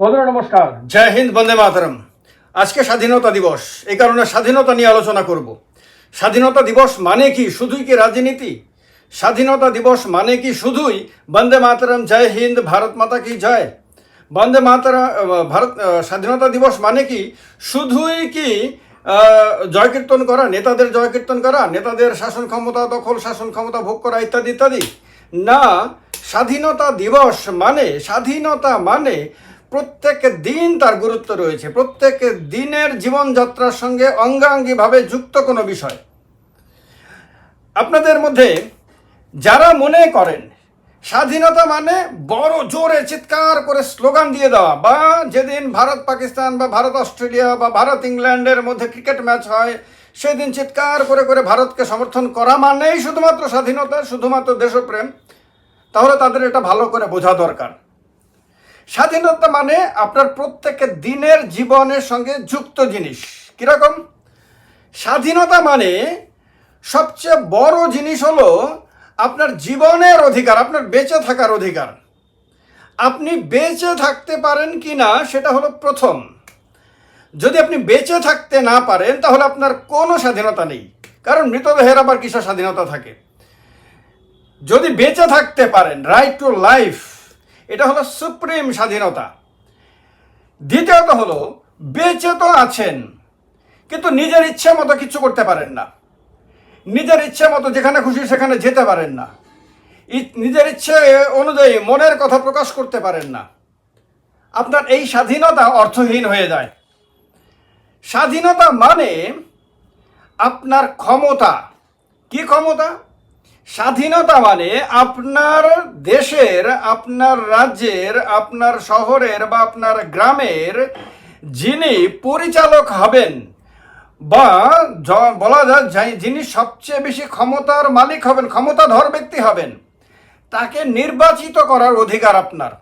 বন্ধুরা, নমস্কার। জয় হিন্দ, বন্দে মাতরম। আজকে স্বাধীনতা দিবস, এই কারণে স্বাধীনতা নিয়ে আলোচনা করব। স্বাধীনতা দিবস মানে কি, শুধুই কি রাজনীতি? স্বাধীনতা দিবস মানে কি, শুধুই বন্দে মাতরম, জয় হিন্দ, ভারত মাতা কি জয়? বন্দে মাতরম ভারত স্বাধীনতা দিবস মানে কি, শুধুই কি জয় কীর্তন করা, নেতাদের জয় কীর্তন করা, নেতাদের শাসন ক্ষমতা, দখল শাসন ক্ষমতা, ভোগ করা, ইত্যাদি ইত্যাদি? না, স্বাধীনতা দিবস মানে স্বাধীনতা মানে প্রত্যেক দিন তার গুরুত্ব রয়েছে। প্রত্যেক দিনের জীবনযাত্রার সঙ্গে অঙ্গাঙ্গিভাবে যুক্ত কোনো বিষয়। আপনাদের মধ্যে যারা মনে করেন, স্বাধীনতা মানে বড় জোরে চিৎকার করে স্লোগান দিয়ে দেওয়া, বা যেদিন ভারত, পাকিস্তান, বা ভারত, অস্ট্রেলিয়া, বা ভারত, ইংল্যান্ডের মধ্যে ক্রিকেট ম্যাচ হয়, সেদিন চিৎকার করে করে ভারতকে সমর্থন করা মানেই শুধুমাত্র স্বাধীনতা, শুধুমাত্র দেশপ্রেম। তাহলে তাদের এটা ভালো করে বোঝা দরকার। স্বাধীনতা মানে আপনার প্রত্যেকের দিনের জীবনের সঙ্গে যুক্ত জিনিস। কীরকম? স্বাধীনতা মানে সবচেয়ে বড় জিনিস হলো আপনার জীবনের অধিকার, আপনার বেঁচে থাকার অধিকার। আপনি বেঁচে থাকতে পারেন কি না সেটা হলো প্রথম। যদি আপনি বেঁচে থাকতে না পারেন, তাহলে আপনার কোনো স্বাধীনতা নেই। কারণ মৃতদেহের আবার কিসের স্বাধীনতা থাকে? যদি বেঁচে থাকতে পারেন রাইট টু লাইফ এটা হলো সুপ্রিম স্বাধীনতা। দ্বিতীয়ত হলো, বেঁচে তো আছেন, কিন্তু নিজের ইচ্ছে মতো কিছু করতে পারেন না। নিজের ইচ্ছে মতো যেখানে খুশি সেখানে যেতে পারেন না। নিজের ইচ্ছে অনুযায়ী মনের কথা প্রকাশ করতে পারেন না। আপনার এই স্বাধীনতা অর্থহীন হয়ে যায়। স্বাধীনতা মানে আপনার ক্ষমতা। কি ক্ষমতা? স্বাধীনতা মানে আপনার দেশের, আপনার রাজ্যের, আপনার শহরের বা আপনার গ্রামের যিনি পরিচালক হবেন বা বলা যায় যিনি সবচেয়ে বেশি ক্ষমতার মালিক হবেন, ক্ষমতাধর ব্যক্তি হবেন, তাকে নির্বাচিত করার অধিকার আপনার।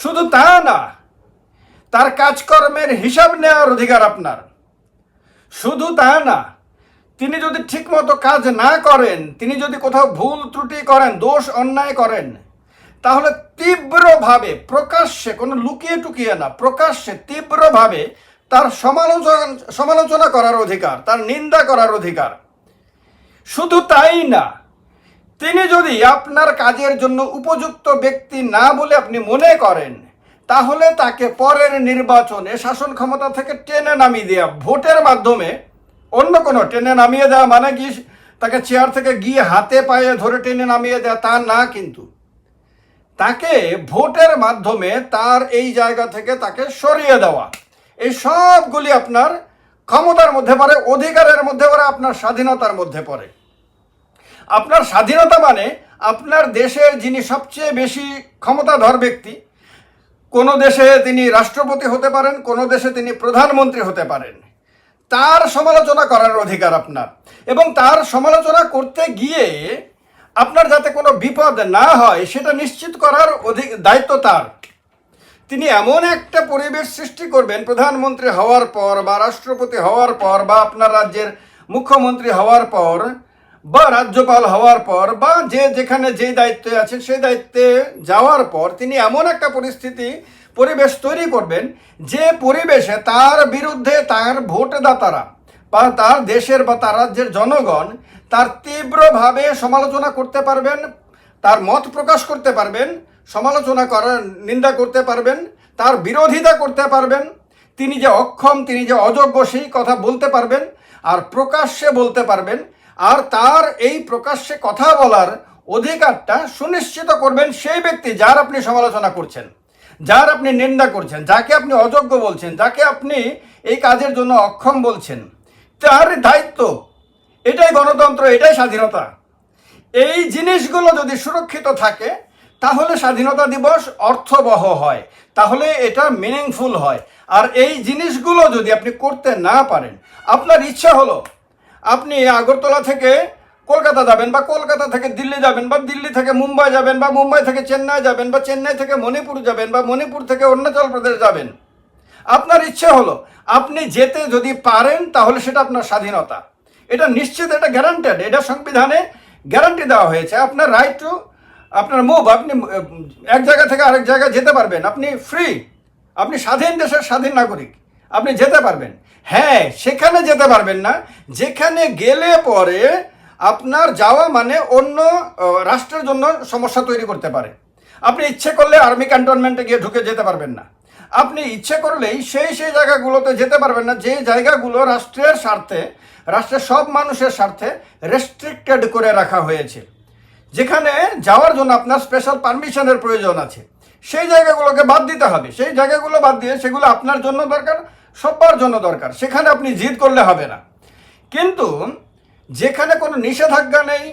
শুধু তা না, তার কাজকর্মের হিসাব নেওয়ার অধিকার আপনার। শুধু তা না তিনি যদি ঠিকমতো কাজ না করেন, তিনি যদি কোথাও ভুল ত্রুটি করেন, দোষ অন্যায় করেন, তাহলে তীব্রভাবে, প্রকাশ্যে, কোনো লুকিয়ে টুকিয়ে না, প্রকাশ্যে, তীব্রভাবে তার সমালোচনা সমালোচনা করার অধিকার, তার নিন্দা করার অধিকার। শুধু তাই না, তিনি যদি আপনার কাজের জন্য উপযুক্ত ব্যক্তি না বলে আপনি মনে করেন, তাহলে তাকে পরের নির্বাচনে শাসন ক্ষমতা থেকে টেনে নামিয়ে দেওয়া ভোটের মাধ্যমে অন্য কোনো টেনে নামিয়ে দেওয়া মানে কি? তাকে চেয়ার থেকে গিয়ে হাতে পায়ে ধরে টেনে নামিয়ে দেওয়া তা না কিন্তু। তাকে ভোটের মাধ্যমে তার এই জায়গা থেকে তাকে সরিয়ে দেওয়া। এই সবগুলি আপনার ক্ষমতার মধ্যে পড়ে, অধিকারের মধ্যে পড়ে, আপনার স্বাধীনতার মধ্যে পড়ে। আপনার স্বাধীনতা মানে আপনার দেশের যিনি সবচেয়ে বেশি ক্ষমতাধর ব্যক্তি, কোনো দেশে তিনি রাষ্ট্রপতি হতে পারেন, কোনো দেশে তিনি প্রধানমন্ত্রী হতে পারেন। তার সমালোচনা করার অধিকার আপনার। এবং তার সমালোচনা করতে গিয়ে আপনার যাতে কোনো বিপদ না হয়, সেটা নিশ্চিত করার অধিক দায়িত্ব তার। তিনি এমন একটা পরিবেশ সৃষ্টি করবেন, প্রধানমন্ত্রী হওয়ার পর বা রাষ্ট্রপতি হওয়ার পর বা আপনার রাজ্যের মুখ্যমন্ত্রী হওয়ার পর বা রাজ্যপাল হওয়ার পর বা যে যেখানে যে দায়িত্বে আছেন, সেই দায়িত্বে যাওয়ার পর তিনি এমন একটা পরিস্থিতি পরিবেশ তৈরি করবেন যে পরিবেশে তার বিরুদ্ধে তার ভোটদাতারা বা তার দেশের বা তার রাজ্যের জনগণ তার তীব্রভাবে সমালোচনা করতে পারবেন, তার মত প্রকাশ করতে পারবেন, সমালোচনা করার নিন্দা করতে পারবেন, তার বিরোধিতা করতে পারবেন, তিনি যে অক্ষম, তিনি যে অযোগ্য সেই কথা বলতে পারবেন আর প্রকাশ্যে বলতে পারবেন আর তার এই প্রকাশ্যে কথা বলার অধিকারটা সুনিশ্চিত করবেন সেই ব্যক্তি যার আপনি সমালোচনা করছেন। যার আপনি নিন্দা করছেন, যাকে আপনি অযোগ্য বলছেন, যাকে আপনি এই কাজের জন্য অক্ষম বলছেন, তার দায়িত্ব, এটাই গণতন্ত্র, এটাই স্বাধীনতা। এই জিনিসগুলো যদি সুরক্ষিত থাকে, তাহলে স্বাধীনতা দিবস অর্থবহ হয়, তাহলে এটা মিনিংফুল হয়। আর এই জিনিসগুলো যদি আপনি করতে না পারেন, আপনার ইচ্ছা হলো, আপনি আগরতলা থেকে কলকাতা যাবেন বা কলকাতা থেকে দিল্লি যাবেন বা দিল্লি থেকে মুম্বাই যাবেন বা মুম্বাই থেকে চেন্নাই যাবেন বা চেন্নাই থেকে মণিপুর যাবেন বা মণিপুর থেকে অরুণাচল প্রদেশ যাবেন, আপনার ইচ্ছে হলো আপনি যেতে যদি পারেন তাহলে সেটা আপনার স্বাধীনতা। এটা নিশ্চিত, এটা গ্যারান্টেড এটা সংবিধানে গ্যারান্টি দেওয়া হয়েছে। আপনার রাইট টু আপনার মুভ আপনি এক জায়গা থেকে আরেক জায়গায় যেতে পারবেন। আপনি ফ্রি আপনি স্বাধীন দেশের স্বাধীন নাগরিক, আপনি যেতে পারবেন। হ্যাঁ সেখানে যেতে পারবেন না। যেখানে গেলে পরে আপনার যাওয়া মানে অন্য রাষ্ট্রের জন্য সমস্যা তৈরি করতে পারে। আপনি ইচ্ছে করলে আর্মি ক্যান্টনমেন্টে গিয়ে ঢুকে যেতে পারবেন না। আপনি ইচ্ছে করলেই সেই সেই জায়গাগুলোতে যেতে পারবেন না যে জায়গাগুলো রাষ্ট্রের স্বার্থে, রাষ্ট্রের সব মানুষের স্বার্থে রেস্ট্রিক্টেড করে রাখা হয়েছে। যেখানে যাওয়ার জন্য আপনার স্পেশাল পারমিশনের প্রয়োজন আছে। সেই জায়গাগুলোকে বাদ দিতে হবে। সেই জায়গাগুলো বাদ দিয়ে সেগুলো আপনার জন্য দরকার, সবার জন্য দরকার। সেখানে আপনি জিদ করলে হবে না। কিন্তু যেখানে কোনো নিষেধাজ্ঞা নেই,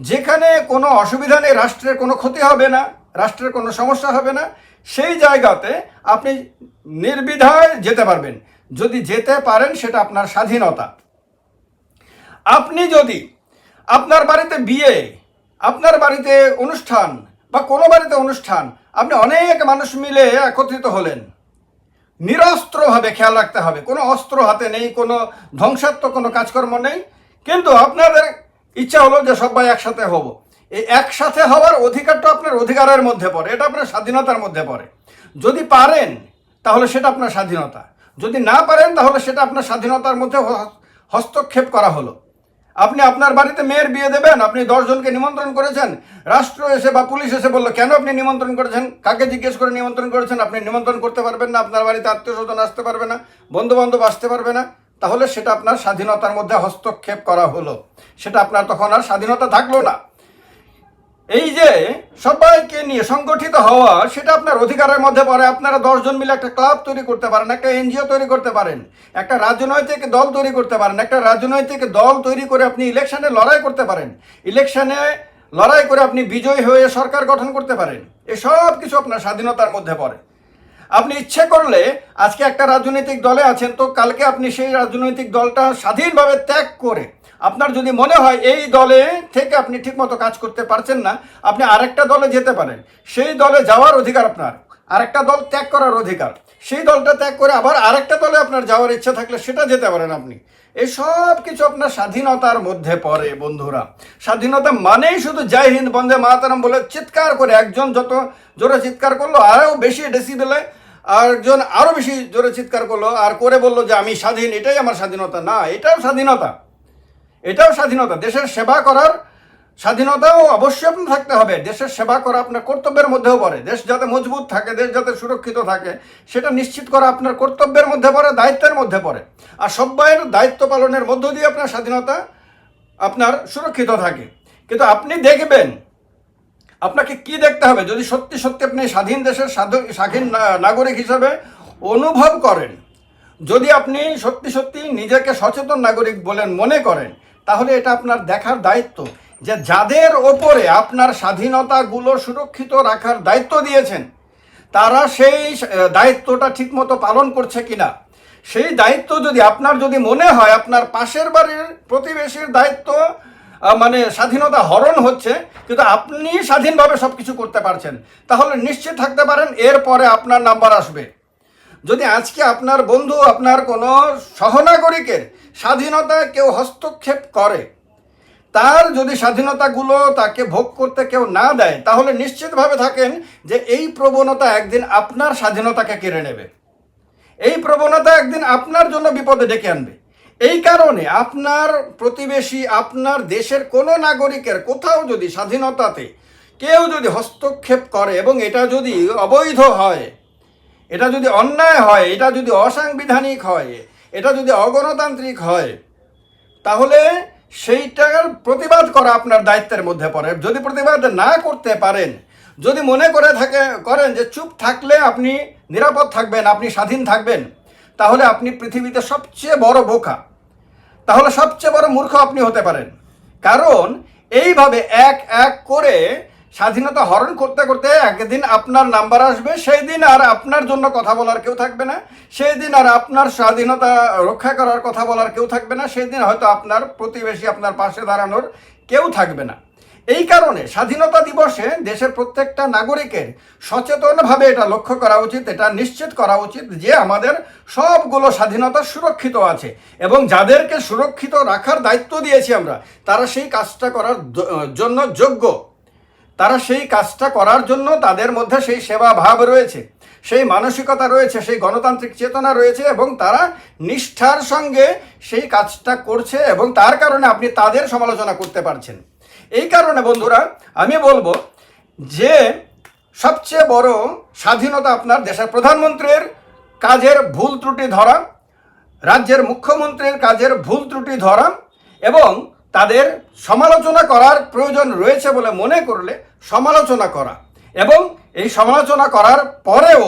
যেখানে কোনো অসুবিধা নেই, রাষ্ট্রের কোনো ক্ষতি হবে না, রাষ্ট্রের কোনো সমস্যা হবে না, সেই জায়গাতে আপনি নির্বিধায় যেতে পারবেন। যদি যেতে পারেন, সেটা আপনার স্বাধীনতা। আপনি যদি আপনার বাড়িতে বিয়ে, আপনার বাড়িতে অনুষ্ঠান বা কোনো বাড়িতে অনুষ্ঠান, আপনি অনেক মানুষ মিলে একত্রিত হলেন, নিরস্ত্রভাবে খেয়াল রাখতে হবে। কোনো অস্ত্র হাতে নেই, কোনো ধ্বংসাত্মক কোনো কাজকর্ম নেই কিন্তু আপনাদের ইচ্ছা হলো যে সবাই একসাথে হব। এই একসাথে হওয়ার অধিকারটা আপনার অধিকারের মধ্যে পড়ে, এটা আপনার স্বাধীনতার মধ্যে পড়ে। যদি পারেন, তাহলে সেটা আপনার স্বাধীনতা। যদি না পারেন, তাহলে সেটা আপনার স্বাধীনতার মধ্যে হস্তক্ষেপ করা হলো। আপনি আপনার বাড়িতে মেয়ের বিয়ে দেবেন, আপনি দশজনকে নিমন্ত্রণ করেছেন, রাষ্ট্র এসে বা পুলিশ এসে বলল, কেন আপনি নিমন্ত্রণ করেছেন? কাকে জিজ্ঞেস করে নিমন্ত্রণ করেছেন? আপনি নিমন্ত্রণ করতে পারবেন না, আপনার বাড়িতে আত্মীয় স্বজন আসতে পারবে না বন্ধু বান্ধব আসতে পারবে না। তাহলে সেটা আপনার স্বাধীনতার মধ্যে হস্তক্ষেপ করা হলো। সেটা আপনার তখন আর স্বাধীনতা থাকল না। এই যে সবাইকে নিয়ে সংগঠিত হওয়া, সেটা আপনার অধিকারের মধ্যে পড়ে। আপনারা দশজন মিলে একটা ক্লাব তৈরি করতে পারেন, একটা এনজিও তৈরি করতে পারেন, একটা রাজনৈতিক দল তৈরি করতে পারেন, একটা রাজনৈতিক দল তৈরি করে আপনি ইলেকশনে লড়াই করতে পারেন। ইলেকশনে লড়াই করে আপনি বিজয়ী হয়ে সরকার গঠন করতে পারেন। এসব কিছু আপনার স্বাধীনতার মধ্যে পড়ে। আপনি ইচ্ছে করলে আজকে একটা রাজনৈতিক দলে আছেন, তো কালকে আপনি সেই রাজনৈতিক দলটা স্বাধীনভাবে ত্যাগ করে আপনার যদি মনে হয় এই দলে থেকে আপনি ঠিকমতো কাজ করতে পারছেন না, আপনি আরেকটা দলে যেতে পারেন। সেই দলে যাওয়ার অধিকার আপনার, আরেকটা দল ত্যাগ করার অধিকার। সেই দলটা ত্যাগ করে আবার আরেকটা দলে আপনার যাওয়ার ইচ্ছা থাকলে সেটা যেতে পারেন আপনি। এই সব কিছু আপনার স্বাধীনতার মধ্যে পড়ে, বন্ধুরা। স্বাধীনতা মানেই শুধু জয় হিন্দ, বন্দে মাতারাম বলে চিৎকার করে একজন যত জোরে চিৎকার করল, আরও বেশি ডেসিবেলে আর একজন আরও বেশি জোরে চিৎকার করল আর করে বলল যে, আমি স্বাধীন, এটাই আমার স্বাধীনতা। না, এটাও স্বাধীনতা। এটাও স্বাধীনতা। দেশের সেবা করার স্বাধীনতাও অবশ্যই আপনার থাকতে হবে। দেশের সেবা করা আপনার কর্তব্যের মধ্যেও পড়ে। দেশ যাতে মজবুত থাকে, দেশ যাতে সুরক্ষিত থাকে, সেটা নিশ্চিত করা আপনার কর্তব্যের মধ্যে পড়ে, দায়িত্বের মধ্যে পড়ে। আর সবাইয়ের দায়িত্ব পালনের মধ্য দিয়ে আপনার স্বাধীনতা আপনার সুরক্ষিত থাকে। কিন্তু আপনি দেখবেন, আপনাকে কি দেখতে হবে? যদি সত্যি সত্যি আপনি স্বাধীন দেশের স্বাধীন নাগরিক হিসাবে অনুভব করেন, যদি আপনি সত্যি সত্যি নিজেকে সচেতন নাগরিক বলেন মনে করেন, তাহলে এটা আপনার দেখার দায়িত্ব। যে যাদের ওপরে আপনার স্বাধীনতাগুলো সুরক্ষিত রাখার দায়িত্ব দিয়েছেন, তারা সেই দায়িত্বটা ঠিকমতো পালন করছে কিনা? সেই দায়িত্ব যদি আপনার যদি মনে হয়, আপনার পাশের বাড়ির প্রতিবেশীর দায়িত্ব মানে স্বাধীনতা হরণ হচ্ছে, কিন্তু আপনি স্বাধীনভাবে সব কিছু করতে পারছেন, তাহলে নিশ্চিত থাকতে পারেন এরপরে আপনার নাম্বার আসবে। যদি আজকে আপনার বন্ধু, আপনার কোনো সহনাগরিকের স্বাধীনতায় কেউ হস্তক্ষেপ করে তার যদি স্বাধীনতাগুলো তাকে ভোগ করতে কেউ না দেয়, তাহলে নিশ্চিতভাবে থাকেন যে এই প্রবণতা একদিন আপনার স্বাধীনতাকে কেড়ে নেবে। এই প্রবণতা একদিন আপনার জন্য বিপদে ডেকে আনবে। এই কারণে আপনার প্রতিবেশী, আপনার দেশের কোনো নাগরিকের কোথাও যদি স্বাধীনতাতে কেউ যদি হস্তক্ষেপ করে এবং এটা যদি অবৈধ হয়, এটা যদি অন্যায় হয়, এটা যদি অসাংবিধানিক হয়, এটা যদি অগণতান্ত্রিক হয়, তাহলে সেইটার প্রতিবাদ করা আপনার দায়িত্বের মধ্যে পড়ে। যদি প্রতিবাদ না করতে পারেন, যদি মনে করে থাকে, করেন যে চুপ থাকলে আপনি নিরাপদ থাকবেন, আপনি স্বাধীন থাকবেন, তাহলে আপনি পৃথিবীতে সবচেয়ে বড় বোকা। তাহলে সবচেয়ে বড় মূর্খ আপনি হতে পারেন। কারণ এইভাবে এক এক করে স্বাধীনতা হরণ করতে করতে একদিন আপনার নাম্বার আসবে, সেই দিন আর আপনার জন্য কথা বলার কেউ থাকবে না, সেই দিন আর আপনার স্বাধীনতা রক্ষা করার কথা বলার কেউ থাকবে না, সেই দিন হয়তো আপনার প্রতিবেশী আপনার পাশে দাঁড়ানোর কেউ থাকবে না। এই কারণে স্বাধীনতা দিবসে দেশের প্রত্যেকটা নাগরিকের সচেতনভাবে এটা লক্ষ্য করা উচিত, এটা নিশ্চিত করা উচিত যে আমাদের সবগুলো স্বাধীনতা সুরক্ষিত আছে এবং যাদেরকে সুরক্ষিত রাখার দায়িত্ব দিয়েছি আমরা, তারা সেই কাজটা করার জন্য যোগ্য। তারা সেই কাজটা করার জন্য তাদের মধ্যে সেই সেবা ভাব রয়েছে, সেই মানসিকতা রয়েছে, সেই গণতান্ত্রিক চেতনা রয়েছে এবং তারা নিষ্ঠার সঙ্গে সেই কাজটা করছে এবং তার কারণে আপনি তাদের সমালোচনা করতে পারছেন। এই কারণে বন্ধুরা, আমি বলব যে সবচেয়ে বড় স্বাধীনতা আপনার দেশের প্রধানমন্ত্রীর কাজের ভুল ত্রুটি ধরা, রাজ্যের মুখ্যমন্ত্রীর কাজের ভুল ত্রুটি ধরা এবং তাদের সমালোচনা করার প্রয়োজন রয়েছে বলে মনে করলে সমালোচনা করা। এবং এই সমালোচনা করার পরেও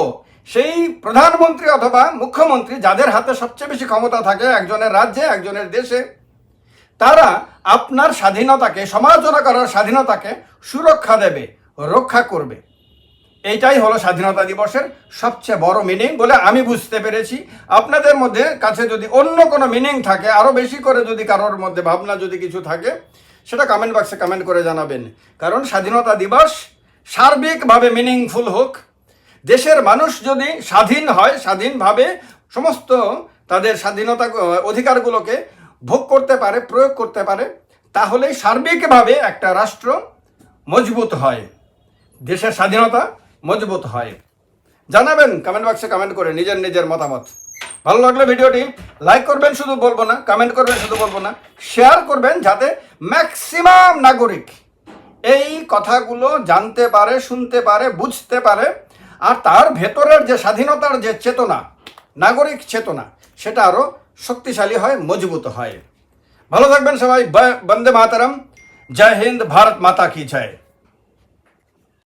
সেই প্রধানমন্ত্রী অথবা মুখ্যমন্ত্রী যাদের হাতে সবচেয়ে বেশি ক্ষমতা থাকে একজনের রাজ্যে, একজনের দেশে, তারা আপনার স্বাধীনতাকে, সমালোচনা করার স্বাধীনতাকে সুরক্ষা দেবে, রক্ষা করবে। এইটাই হলো স্বাধীনতা দিবসের সবচেয়ে বড় মিনিং বলে আমি বুঝতে পেরেছি। আপনাদের মধ্যে কাছে যদি অন্য কোনো মিনিং থাকে আরও বেশি করে যদি কারোর মধ্যে ভাবনা যদি কিছু থাকে, সেটা কমেন্ট বক্সে কমেন্ট করে জানাবেন। কারণ স্বাধীনতা দিবস সার্বিকভাবে মিনিংফুল হোক। দেশের মানুষ যদি স্বাধীন হয়, স্বাধীনভাবে সমস্ত তাদের স্বাধীনতা অধিকারগুলোকে ভোগ করতে পারে, প্রয়োগ করতে পারে, তাহলেই সার্বিকভাবে একটা রাষ্ট্র মজবুত হয়। দেশের স্বাধীনতা মজবুত হয়। জানাবেন কমেন্ট বক্সে কমেন্ট করে নিজের নিজের মতামত। ভালো লাগলে ভিডিওটি লাইক করবেন, শুধু বলব না কমেন্ট করবেন, শুধু বলব না শেয়ার করবেন যাতে ম্যাক্সিমাম নাগরিক এই কথাগুলো জানতে পারে, শুনতে পারে, বুঝতে পারে। আর তার ভেতরের যে স্বাধীনতার যে চেতনা, নাগরিক চেতনা, সেটা আরও শক্তিশালী হয়, মজবুত হয়। ভালো থাকবেন সবাই বন্দে মাতারাম, জয় হিন্দ, ভারত মাতা কি জয়।